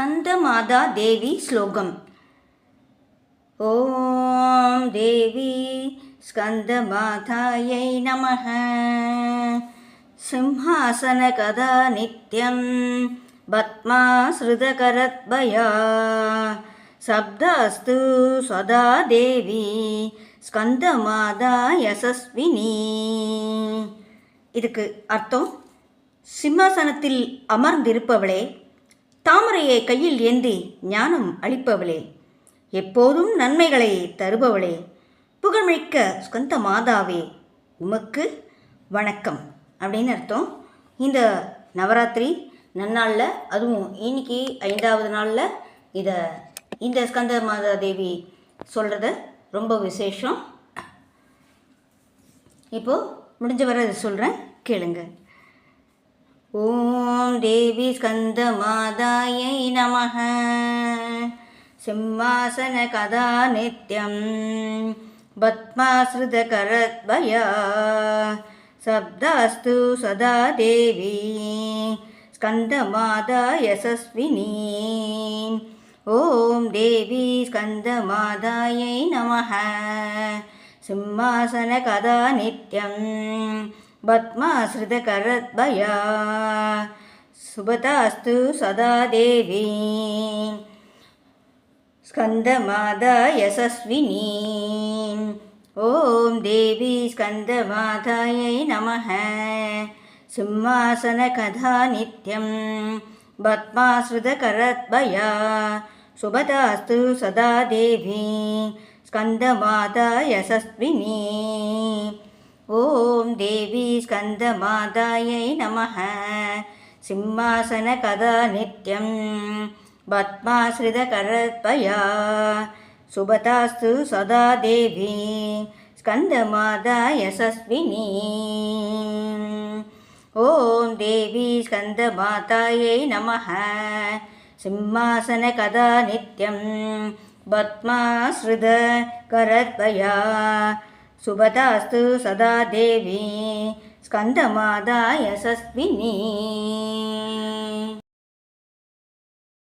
ஸ்கந்தமாதா தேவி ஸ்லோகம். ஓம் தேவி ஸ்கந்தமாதாயை நம சிம்ஹாசனகதா நித்யம் பத்மா ஸ்ருதகரத்பயா சப்தாஸ்து சதா தேவி ஸ்கந்தமாதா யசஸ்வினி இதுக்கு அர்த்தம் சிம்மாசனத்தில் அமர்ந்திருப்பவளே தாமரையை கையில் ஏந்தி ஞானம் அளிப்பவளே. எப்போதும் நன்மைகளை தருபவளே. புகழ்மிக்க சுகந்த மாதாவே உமக்கு வணக்கம். அப்படின்னு அர்த்தம். இந்த நவராத்திரி நன்னாளில் அதுவும் இன்னைக்கு ஐந்தாவது நாளில் இதை இந்த ஸ்கந்த மாதா தேவி சொல்கிறத ரொம்ப விசேஷம். இப்போது முடிஞ்ச வரை அதை சொல்கிறேன் கேளுங்க. ॐ देवी स्कन्दमादायै नमः। सिंहासनकदा नित्यं पद्माश्रितकरद्वया। शब्दास्तु सदा देवी स्कन्दमादा यशस्विनी। ॐ देवी स्कन्दमादायै नमः। सिंहासनकदा नित्यं पद्माश्रितकरद्वया सुभतास्तु सदा देवी। स्कन्दमादा यशस्विनी ॐ देवी स्कन्दमातायै नमः। सिंहासनकथा नित्यं पद्माश्रितकरद्वया। शुभतास्तु सदा देवी स्कन्दमाता यशस्विनी ॐ देवी स्कन्दमातायै नमः सिंहासनकदा नित्यं पद्माश्रितकरत्वया शुभतास्तु सदा देवी स्कन्दमाता यशस्विनी। ॐ देवी स्कन्दमातायै नमः। सिंहासनकदा नित्यं पद्माश्रितकरत्वया शुभतास्तु सदा देवी स्कन्दमादा यशस्विनी